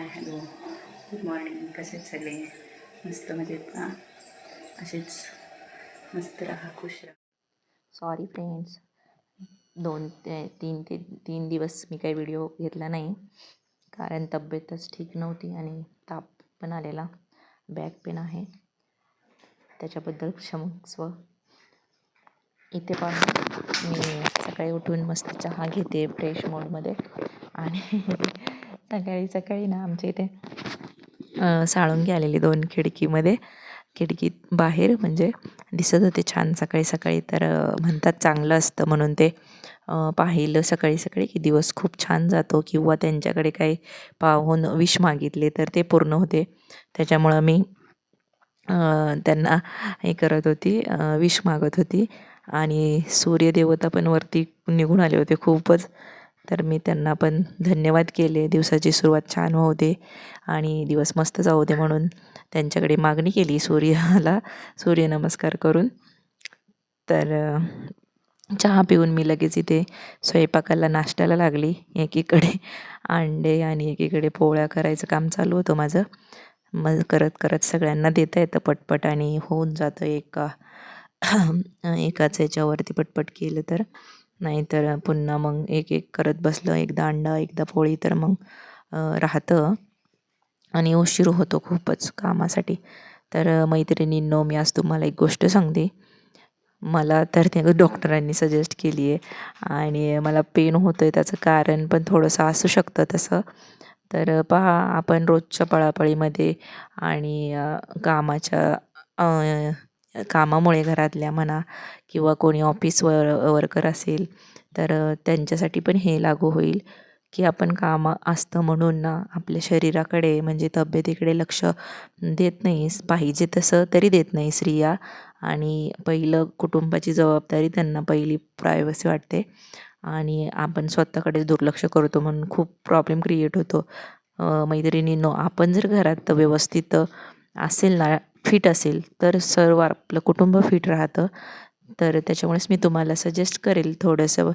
Hi hello. Good morning. कसे आहेत सगळे? मस्त म्हणजे मजेत का असेच मस्त राहा खुश राहा. सॉरी फ्रेंड्स दोन ते तीन ते तीन दिवस मी काही व्हिडिओ घेतला नाही. कारण तब्येतच ठीक नव्हती आणि ताप पण आलेला. बॅक पेन आहे. त्याच्याबद्दल क्षमस्व इथे पण मी सकाळी उठून मस्त चहा घेते फ्रेश मोडमध्ये आणि सकाळी सकाळी ना आमच्या इथे साळून साळुंगी आलेली दोन खिडकीमध्ये. खिडकीत बाहेर म्हणजे दिसत होते छान सकाळी सकाळी. तर म्हणतात चांगलं असतं म्हणून ते पाहिलं सकाळी सकाळी की दिवस खूप छान जातो किंवा त्यांच्याकडे काही पाहून विश मागितले तर ते पूर्ण होते. त्याच्यामुळं मी त्यांना हे करत होती विश मागत होती. आणि सूर्यदेवता पण वरती निघून आले होते खूपच. तर मी त्यांना पण धन्यवाद केले. दिवसाची सुरुवात छान होऊ दे आणि दिवस मस्त जाऊ दे म्हणून त्यांच्याकडे मागणी केली सूर्याला. सूर्यनमस्कार करून. तर चहा पिऊन मी लगेच इथे स्वयंपाकाला नाश्त्याला लागली. एकीकडे अंडे आणि एकीकडे पोळ्या करायचं काम चालू होतं माझं. मग करत करत सगळ्यांना देता येतं पटपट आणि होऊन जातं एका एकाच याच्यावरती पटपट केलं तर. नाहीतर पुन्हा मग एक एक करत बसलं एकदा अंडा एकदा पोळी तर मग राहतं. आणि उशीर होतो खूपच कामासाठी. तर मैत्रिणींनो मी आज तुम्हाला एक गोष्ट सांगते. मला तर ते डॉक्टरांनी सजेस्ट केली आहे. आणि मला पेन होतं आहे त्याचं कारण पण थोडंसं असू शकतं तसं. तर पहा आपण रोजच्या पळापळीमध्ये आणि कामाच्या कामामुळे घरातल्या म्हणा किंवा कोणी ऑफिस वर वर्कर असेल तर त्यांच्यासाठी पण हे लागू होईल की आपण कामं असतं म्हणून ना आपल्या शरीराकडे म्हणजे तब्येतीकडे लक्ष देत नाही. पाहिजे तसं तरी देत नाही स्त्रिया. आणि पहिलं कुटुंबाची जबाबदारी त्यांना पहिली प्रायव्हसी वाटते. आणि आपण स्वतःकडे दुर्लक्ष करतो म्हणून खूप प्रॉब्लेम क्रिएट होतो. मैत्रिणींनो आपण जर घरात व्यवस्थित असेल ना फिट असेल तर सर्व आपलं कुटुंब फिट राहतं. तर त्याच्यामुळेच मी तुम्हाला सजेस्ट करेल थोडंसं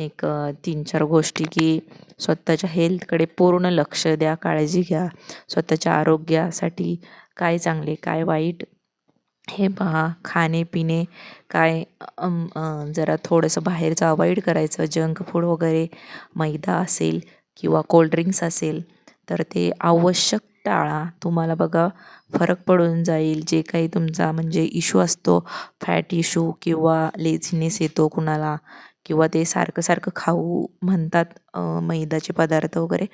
एक तीन चार गोष्टी की स्वतःच्या हेल्थकडे पूर्ण लक्ष द्या काळजी घ्या. स्वतःच्या आरोग्यासाठी काय चांगले काय वाईट हे पहा. खाणे पिणे काय जरा थोडंसं बाहेरचं अवॉइड करायचं. जंक फूड वगैरे मैदा असेल किंवा कोल्ड्रिंक्स असेल तर ते आवश्यक टाळा. तुम्हाला बघा फरक पडून जाईल. जे काही तुमचा म्हणजे इश्यू असतो फॅट इश्यू किंवा लेझीनेस येतो कुणाला किंवा ते सारखं सारखं खाऊ म्हणतात मैदाचे पदार्थ वगैरे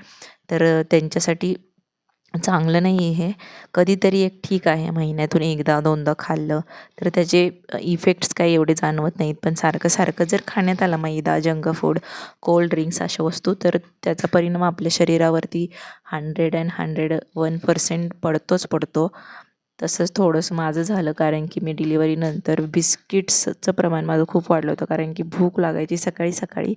तर त्यांच्यासाठी चांगलं नाही आहे हे. कधीतरी एक ठीक आहे महिन्यातून एकदा दोनदा खाल्लं तर त्याचे इफेक्ट्स काही एवढे जाणवत नाहीत. पण सारखं सारखं जर खाण्यात आला मैदा जंक फूड कोल्ड ड्रिंक्स अशा वस्तू तर त्याचा परिणाम आपल्या शरीरावरती hundred and hundred one percent पडतोच पडतो. तसंच थोडंसं माझं झालं कारण की मी डिलिव्हरीनंतर बिस्किट्सचं प्रमाण माझं खूप वाढलं होतं. कारण की भूक लागायची सकाळी सकाळी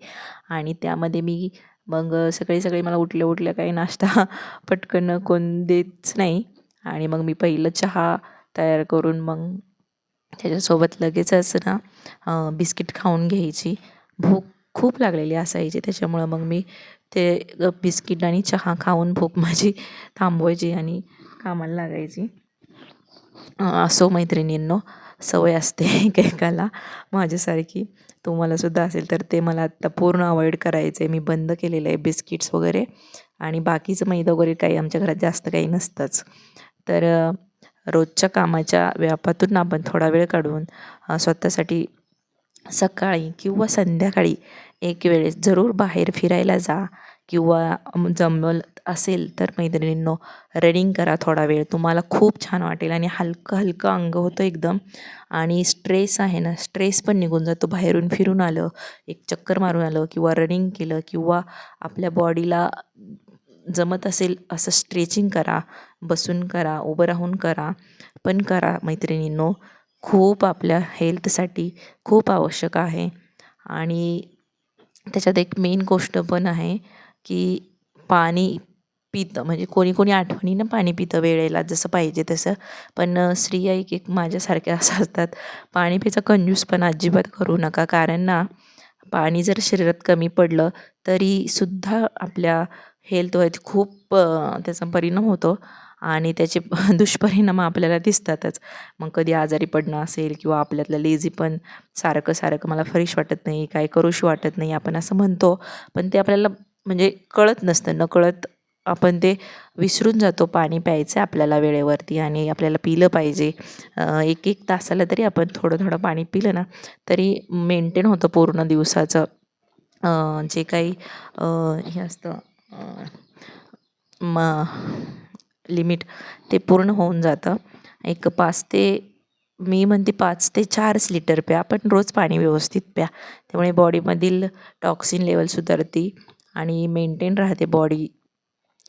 आणि त्यामध्ये मी मग सकाळी सकाळी मला उठल्या उठल्या काही नाश्ता पटकन कोण देतच नाही. आणि मग मी पहिलं चहा तयार करून मग त्याच्यासोबत लगेचच ना बिस्किट खाऊन घ्यायची. भूक खूप लागलेली असायची. त्याच्यामुळं मग मी ते बिस्किट आणि चहा खाऊन भूक माझी थांबवायची आणि कामाला लागायची. असो मैत्रिणींनो सवय असते एकेकाला माझ्यासारखी. तुम्हालासुद्धा असेल तर ते मला आत्ता पूर्ण अवॉइड करायचं आहे मी बंद केलेलं आहे बिस्किट्स वगैरे. आणि बाकीचं मैदा वगैरे काही आमच्या घरात जास्त काही नसतंच. तर रोजच्या कामाच्या व्यापातून आपण थोडा वेळ काढून स्वतःसाठी सकाळी किंवा संध्याकाळी एक वेळेस जरूर बाहेर फिरायला जा किंवा जमल असेल तर मैत्रिणींनो रनिंग करा थोडा वेळ. तुम्हाला खूप छान वाटेल आणि हलकं हलकं अंग होतं एकदम. आणि स्ट्रेस आहे ना स्ट्रेस पण निघून जातो. बाहेरून फिरून आलं एक चक्कर मारून आलं किंवा रनिंग केलं किंवा आपल्या बॉडीला जमत असेल असं स्ट्रेचिंग करा बसून करा उभं राहून करा पण करा मैत्रिणींनो. खूप आपल्या हेल्थसाठी खूप आवश्यक आहे. आणि त्याच्यात एक मेन गोष्ट पण आहे की पाणी पितं. म्हणजे कोणी कोणी आठवणीनं पाणी पितं वेळेला जसं पाहिजे तसं. पण स्त्रिया एक एक माझ्यासारख्या असं असतात. पाणी पिचा कंजूस पण अजिबात करू नका. कारण ना पाणी जर शरीरात कमी पडलं तरीसुद्धा आपल्या हेल्थवरती खूप त्याचा परिणाम होतो. आणि त्याचे दुष्परिणाम आपल्याला दिसतातच. मग कधी आजारी पडणं असेल किंवा आपल्यातलं लेझी पण सारखं सारखं मला फ्रेश वाटत नाही काय करूशी वाटत नाही आपण असं म्हणतो. पण ते आपल्याला म्हणजे कळत नसतं. नकळत आपण ते विसरून जातो पाणी प्यायचं आपल्याला वेळेवरती आणि आपल्याला पिलं पाहिजे. एक एक तासाला तरी आपण थोडं थोडं पाणी पिलं ना तरी मेंटेन होतं पूर्ण दिवसाचं. जे काही हे असतं म लिमिट ते पूर्ण होऊन जातं. एक पाच ते मी म्हणते पाच ते चारच लिटर प्या पण रोज पाणी व्यवस्थित प्या. त्यामुळे बॉडीमधील टॉक्सिन लेवल सुधारते आणि मेंटेन राहते बॉडी.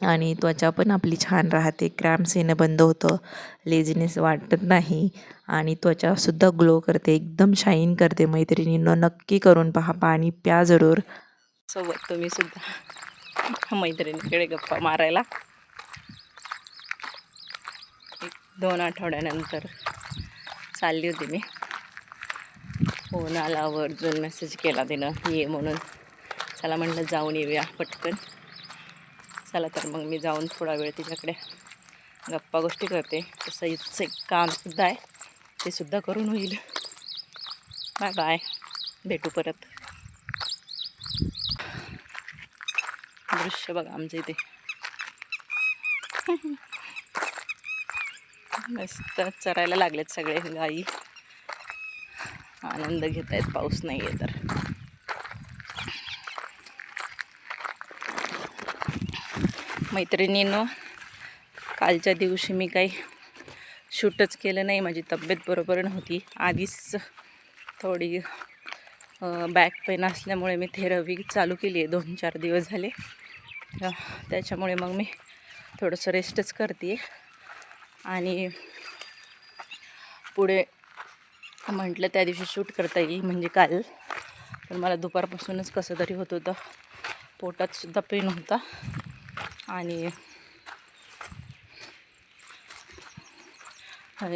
आणि त्वचा पण आपली छान राहते. क्रॅम्स येणं बंद होतं. लेझीनेस वाटत नाही. आणि त्वचासुद्धा ग्लो करते. एकदम शाईन करते. मैत्रिणींनो नक्की करून पहा. पाणी प्या जरूर. सोबत तुम्ही सुद्धा. मैत्रिणीकडे गप्पा मारायला. एक दोन आठवड्यानंतर चालली होती मी. फोन आला आवर्जून मेसेज केला तिनं ये म्हणून. चला म्हणलं जाऊन येऊया पटकन. चला तर मग मी जाऊन थोडा वेळ तिच्याकडे गप्पा गोष्टी करते. तसं इथचं एक कामसुद्धा आहे. ते सुद्धा करून होईल. बाय बाय भेटू परत. दृश्य बघा आमच्या इथे. मस्त चरायला लागलेत सगळे गाई. आनंद घेत आहेत पाऊस नाही आहे तर. मैत्रिणींनो कालच्या दिवशी मी काही शूटच केलं नाही माझी तब्येत बरोबर नव्हती. आधीच थोडी बॅक पेन असल्यामुळे मी थेरपी चालू केली आहे दोन चार दिवस झाले. त्याच्यामुळे मग मी थोडंसं रेस्टच करते आणि पुढे म्हटलं त्या दिवशी शूट करता येईल म्हणजे काल. पण मला दुपारपासूनच कसं तरी होत होतं. पोटातसुद्धा पेन होता. आणि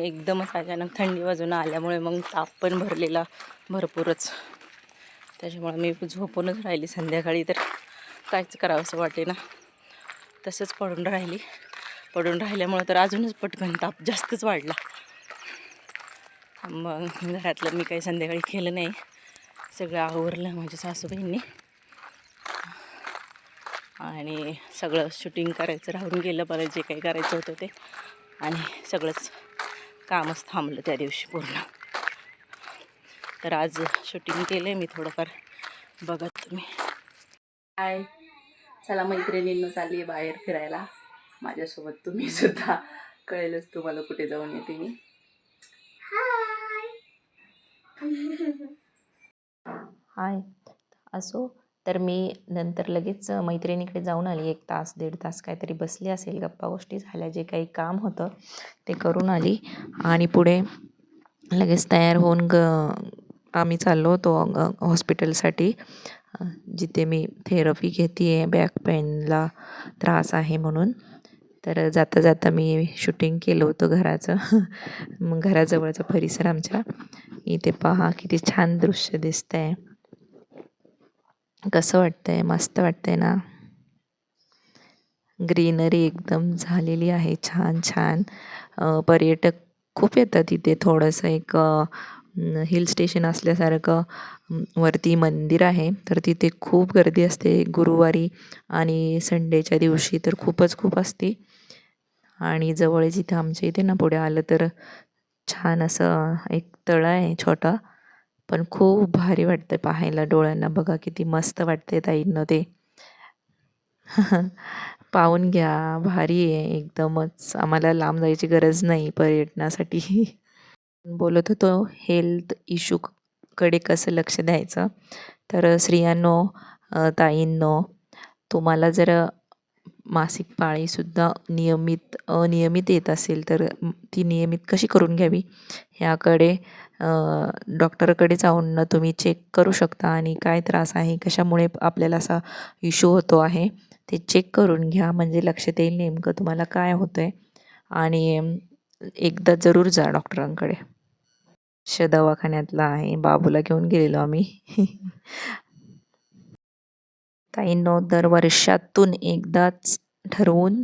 एकदमच अचानक थंडी वाजून आल्यामुळे मग ताप पण भरलेला भरपूरच. त्याच्यामुळे मी झोपूनच राहिली संध्याकाळी तर काहीच करावं असं वाटे ना. तसंच पडून राहिली. पडून राहिल्यामुळं तर अजूनच पटकन ताप जास्तच वाढला. मग घरातलं मी काही संध्याकाळी केलं नाही. सगळं आवरलं माझ्या सासूबाईंनी. आणि सगळं शूटिंग करायचं राहून गेलं मला जे काही करायचं होतं ते. आणि सगळंच कामच थांबलं त्या दिवशी पूर्ण. तर आज शूटिंग केलं आहे मी थोडंफार. बघा तुम्ही. हाय चला मैत्रिणींना चालली आहे बाहेर फिरायला. माझ्यासोबत तुम्ही सुद्धा. कळेलच तुम्हाला कुठे जाऊन येते मी. हाय असो. तर मी नंतर लगेच मैत्रिणीकडे जाऊन आली. एक तास दीड तास काहीतरी बसली असेल गप्पा गोष्टी झाल्या जे काही काम होतं ते करून आली. आणि पुढे लगेच तयार होऊन ग आम्ही चाललो होतो हॉस्पिटलसाठी. जिथे मी थेरपी घेते आहे बॅक पेनला त्रास आहे म्हणून. तर जाता जाता मी शूटिंग केलं होतं घराचं. मग घराजवळचा परिसर आमच्या. इथे पहा किती छान दृश्य दिसतं आहे कसं वाटतंय? मस्त वाटतंय ना? ग्रीनरी एकदम झालेली आहे छान छान. पर्यटक खूप येतात इथे थोडंसं एक हिल स्टेशन असल्यासारखं वरती मंदिर आहे. तर तिथे खूप गर्दी असते. गुरुवारी आणि संडेच्या दिवशी तर खूपच खूप असते. आणि जवळच इथं आमच्या इथे ना पुढे आलं तर छान असं एक तळं आहे छोटा. पण खूप भारी वाटतं पाहायला डोळ्यांना. बघा किती मस्त वाटते ताईंना ते. पाहून घ्या. भारी आहे एकदमच. आम्हाला लांब जायची गरज नाही पर्यटनासाठी. बोलत होतो हेल्थ इश्यूकडे कसं लक्ष द्यायचं? तर स्त्रियांनो ताईंनो तुम्हाला जर मासिक पाळीसुद्धा नियमित अनियमित येत असेल तर ती नियमित कशी करून घ्यावी? ह्याकडे डॉक्टरकडे जाऊन तुम्ही चेक करू शकता आणि काय त्रास आहे कशामुळे आपल्याला असा इश्यू होतो आहे ते चेक करून घ्या. म्हणजे लक्षात येईल नेमकं तुम्हाला काय होतं आहे आणि एकदा जरूर जा डॉक्टरांकडे. श दवाखान्यातला आहे. बाबूला घेऊन गेलेलो आम्ही. ताईंनो दर वर्षातून एकदाच ठरवून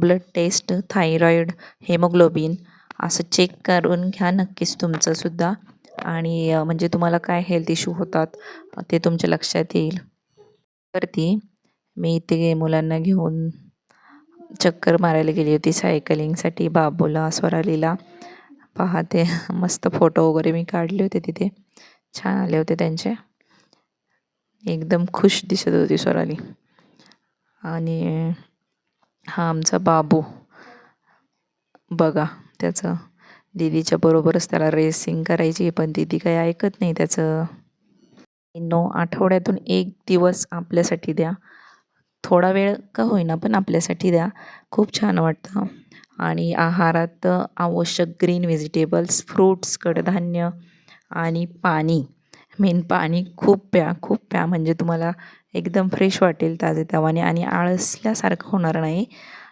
ब्लड टेस्ट थायरॉईड हेमोग्लोबिन असं चेक करून घ्या. नक्कीच तुमचंसुद्धा आणि म्हणजे तुम्हाला काय हेल्थ इश्यू होतात ते तुमच्या लक्षात येईल. वरती मी इथे मुलांना घेऊन चक्कर मारायला गेली होती सायकलिंगसाठी. बाबूला स्वरालीला पाहते. मस्त फोटो वगैरे मी काढले होते तिथे. छान आले होते त्यांचे. एकदम खुश दिसत होती स्वराली. आणि हा आमचा बाबू. बघा त्याचं दीदीच्या बरोबरच त्याला रेसिंग करायची पण दीदी काही ऐकत नाही त्याचं. नो आठवड्यातून एक दिवस आपल्यासाठी द्या. थोडा वेळ का होईना पण आपल्यासाठी द्या. खूप छान वाटतं. आणि आहारात आवश्यक ग्रीन व्हेजिटेबल्स फ्रूट्स कडधान्य आणि पाणी. मेन पाणी खूप प्या खूप प्या म्हणजे तुम्हाला एकदम फ्रेश वाटेल ताजेतवाने आणि आळसल्यासारखं होणार नाही.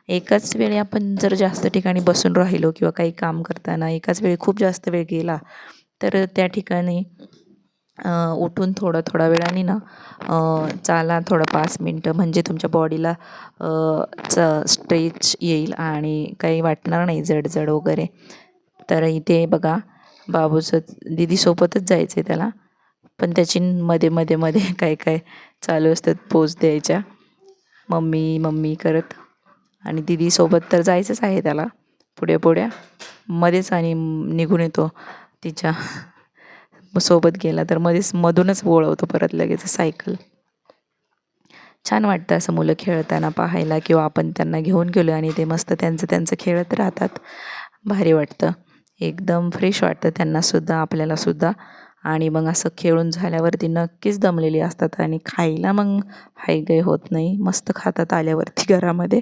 एकाच वेळी आपण जर जास्त ठिकाणी बसून राहिलो किंवा काही काम करताना एकाच वेळी खूप जास्त वेळ गेला तर त्या ठिकाणी उठून थोडं थोड्या वेळाने ना चाला थोडं पाच मिनटं म्हणजे तुमच्या बॉडीला च स्ट्रेच येईल आणि काही वाटणार नाही जडजड वगैरे. तर इथे बघा बाबूचं दीदीसोबतच जायचं आहे त्याला. पण त्याची मध्ये मध्ये मध्ये काय काय चालू असतात पोज द्यायच्या. मम्मी मम्मी करत. आणि दीदीसोबत तर जायचंच आहे त्याला. पुढे पुढे. मध्येच आणि निघून येतो तिच्या. सोबत गेला तर मध्येच मधूनच वळवतो परत लगेच सायकल. छान वाटतं असं मुलं खेळताना पाहायला किंवा आपण त्यांना घेऊन गेलो आणि ते मस्त त्यांचं त्यांचं खेळत राहतात. भारी वाटतं. एकदम फ्रेश वाटतं त्यांनासुद्धा आपल्यालासुद्धा आणि मग असं खेळून झाल्यावरती नक्कीच दमलेली असतात आणि खायला मग हायगय होत नाही. मस्त खातात आल्यावरती घरामध्ये.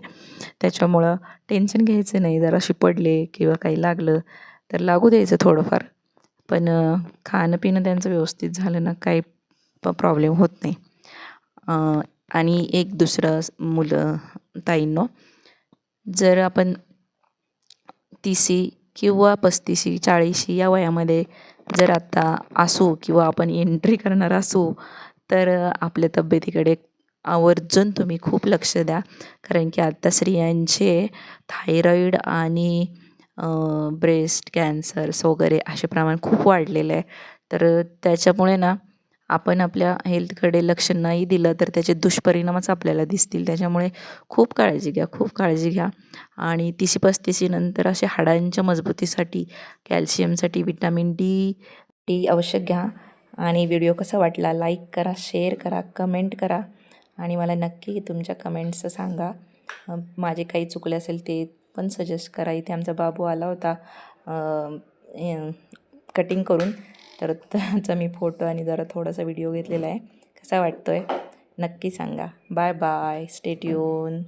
त्याच्यामुळं टेन्शन घ्यायचं नाही. जराशी पडले किंवा काही लागलं तर लागू द्यायचं थोडंफार. पण खाणं पिणं त्यांचं व्यवस्थित झालं ना काही प प्रॉब्लेम होत नाही. आणि एक दुसरं मुलं ताईंनो जर आपण तीसी किंवा पस्तीशी चाळीशी या वयामध्ये जर आत्ता असू किंवा आपण एंट्री करणार असू तर आपल्या तब्येतीकडे आवर्जून तुम्ही खूप लक्ष द्या. कारण की आत्ता स्त्रियांचे थायरॉईड आणि ब्रेस्ट कॅन्सर्स वगैरे असे प्रमाण खूप वाढलेलं आहे. तर त्याच्यामुळे ना आपण आपल्या हेल्थकडे लक्ष नाही दिलं तर त्याचे दुष्परिणामच आपल्याला दिसतील. त्याच्यामुळे खूप काळजी घ्या खूप काळजी घ्या. आणि तीसी पस्तीसीनंतर असे हाडांच्या मजबूतीसाठी कॅल्शियमसाठी विटॅमिन डी डी आवश्यक घ्या. आणि व्हिडिओ कसा वाटला लाईक करा शेअर करा कमेंट करा. आणि मला नक्की तुमच्या कमेंट्स सांगा. माझे काही चुकले असेल ते पण सजेस्ट करा. इथे आमचा बाबू आला होता. कटिंग करून. तर त्याचा मी फोटो आणि जरा थोडासा व्हिडिओ घेतलेला आहे. कसा वाटतो आहे नक्की सांगा. Bye bye. स्टेट्यून